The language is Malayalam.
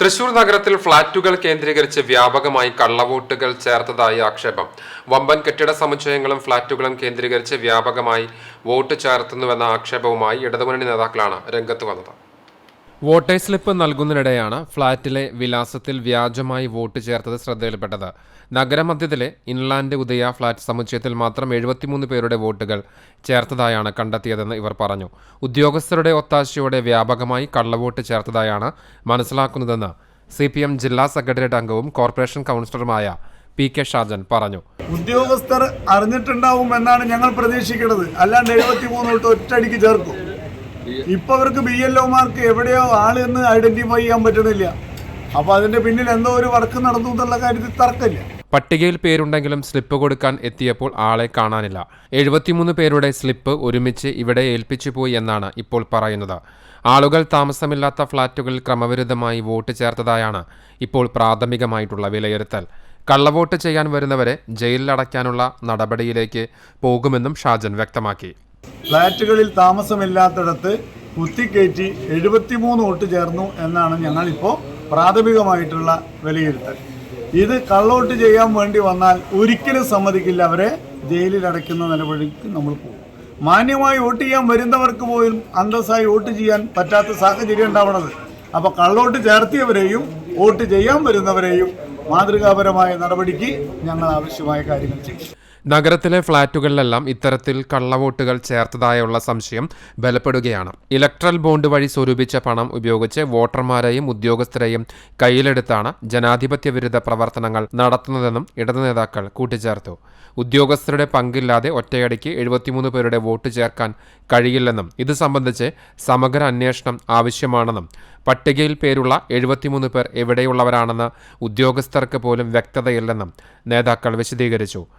തൃശൂർ നഗരത്തിൽ ഫ്ളാറ്റുകൾ കേന്ദ്രീകരിച്ച് വ്യാപകമായി കള്ളവോട്ടുകൾ ചേർത്തതായി ആക്ഷേപം. വമ്പൻ കെട്ടിട സമുച്ചയങ്ങളും ഫ്ളാറ്റുകളും കേന്ദ്രീകരിച്ച് വ്യാപകമായി വോട്ട് ചേർത്തുന്നുവെന്ന ആക്ഷേപവുമായി ഇടതുമുന്നണി നേതാക്കളാണ് രംഗത്ത് വന്നത്. വോട്ടേഴ്സ് സ്ലിപ്പ് നൽകുന്നതിനിടെയാണ് ഫ്ളാറ്റിലെ വിലാസത്തിൽ വ്യാജമായി വോട്ട് ചേർത്തത് ശ്രദ്ധയിൽപ്പെട്ടത്. നഗരമധ്യത്തിലെ ഇൻലാൻഡ് ഉദയ ഫ്ളാറ്റ് സമുച്ചയത്തിൽ മാത്രം എഴുപത്തിമൂന്ന് പേരുടെ വോട്ടുകൾ ചേർത്തതായാണ് കണ്ടെത്തിയതെന്ന് ഇവർ പറഞ്ഞു. ഉദ്യോഗസ്ഥരുടെ ഒത്താശയോടെ വ്യാപകമായി കള്ളവോട്ട് ചേർത്തതായാണ് മനസ്സിലാക്കുന്നതെന്ന് സി പി എം ജില്ലാ സെക്രട്ടേറിയറ്റ് അംഗവും കോർപ്പറേഷൻ കൗൺസിലറുമായ പി കെ ഷാജൻ പറഞ്ഞു. ഉദ്യോഗസ്ഥർ അറിഞ്ഞിട്ടുണ്ടാവും എന്നാണ് ഞങ്ങൾ പ്രതീക്ഷിക്കുന്നത്. അല്ലാണ്ട് എഴുപത്തിമൂന്ന് വോട്ട് ഒറ്റയടിക്ക് ചേർക്കും. ഇപ്പൊ അവർക്ക് ബി എൽ ഒമാർക്ക് എവിടെയോ ആൾ എന്ന് ഐഡന്റിഫൈ ചെയ്യാൻ പറ്റണില്ല. അപ്പൊ അതിന്റെ പിന്നിൽ എന്തോ ഒരു വർക്ക് നടന്നു എന്നുള്ള കാര്യത്തിൽ തർക്കമില്ല. പട്ടികയിൽ പേരുണ്ടെങ്കിലും സ്ലിപ്പ് കൊടുക്കാൻ എത്തിയപ്പോൾ ആളെ കാണാനില്ല. എഴുപത്തിമൂന്ന് പേരുടെ സ്ലിപ്പ് ഒരുമിച്ച് ഇവിടെ ഏൽപ്പിച്ചു പോയി എന്നാണ് ഇപ്പോൾ പറയുന്നത്. ആളുകൾ താമസമില്ലാത്ത ഫ്ളാറ്റുകളിൽ ക്രമവിരുദ്ധമായി വോട്ട് ചേർത്തതായാണ് ഇപ്പോൾ പ്രാഥമികമായിട്ടുള്ള വിലയിരുത്തൽ. കള്ളവോട്ട് ചെയ്യാൻ വരുന്നവരെ ജയിലിലടയ്ക്കാനുള്ള നടപടിയിലേക്ക് പോകുമെന്നും ഷാജൻ വ്യക്തമാക്കി. ഫ്ളാറ്റുകളിൽ താമസമില്ലാത്തിടത്ത് കുത്തിക്കയറ്റി എഴുപത്തിമൂന്ന് വോട്ട് ചേർന്നു എന്നാണ് ഞങ്ങളിപ്പോൾ പ്രാഥമികമായിട്ടുള്ള വിലയിരുത്തൽ. ഇത് കള്ളോട്ട് ചെയ്യാൻ വേണ്ടി വന്നാൽ ഒരിക്കലും സമ്മതിക്കില്ല. അവരെ ജയിലിൽ അടയ്ക്കുന്ന നിലപാടിക്ക് നമ്മൾ പോകും. മാന്യമായി വോട്ട് ചെയ്യാൻ വരുന്നവർക്ക് പോലും അന്തസ്സായി വോട്ട് ചെയ്യാൻ പറ്റാത്ത സാഹചര്യം ഉണ്ടാവണത്. അപ്പോൾ കള്ളോട്ട് ചേർത്തിയവരെയും വോട്ട് ചെയ്യാൻ വരുന്നവരെയും മാതൃകാപരമായ നടപടിക്ക് ഞങ്ങൾ ആവശ്യമായ കാര്യങ്ങൾ ചെയ്യും. നഗരത്തിലെ ഫ്ളാറ്റുകളിലെല്ലാം ഇത്തരത്തിൽ കള്ളവോട്ടുകൾ ചേർത്തതായുള്ള സംശയം ബലപ്പെടുകയാണ്. ഇലക്ട്രൽ ബോണ്ട് വഴി സ്വരൂപിച്ച പണം ഉപയോഗിച്ച് വോട്ടർമാരെയും ഉദ്യോഗസ്ഥരെയും കയ്യിലെടുത്താണ് ജനാധിപത്യ വിരുദ്ധ പ്രവർത്തനങ്ങൾ നടത്തുന്നതെന്നും ഇടതു നേതാക്കൾ കൂട്ടിച്ചേർത്തു. ഉദ്യോഗസ്ഥരുടെ പങ്കില്ലാതെ ഒറ്റയടിക്ക് എഴുപത്തിമൂന്ന് പേരുടെ വോട്ട് ചേർക്കാൻ കഴിയില്ലെന്നും ഇത് സംബന്ധിച്ച് സമഗ്ര അന്വേഷണം ആവശ്യമാണെന്നും പട്ടികയിൽ പേരുള്ള എഴുപത്തിമൂന്ന് പേർ എവിടെയുള്ളവരാണെന്ന് ഉദ്യോഗസ്ഥർക്ക് പോലും വ്യക്തതയില്ലെന്നും നേതാക്കൾ വിശദീകരിച്ചു.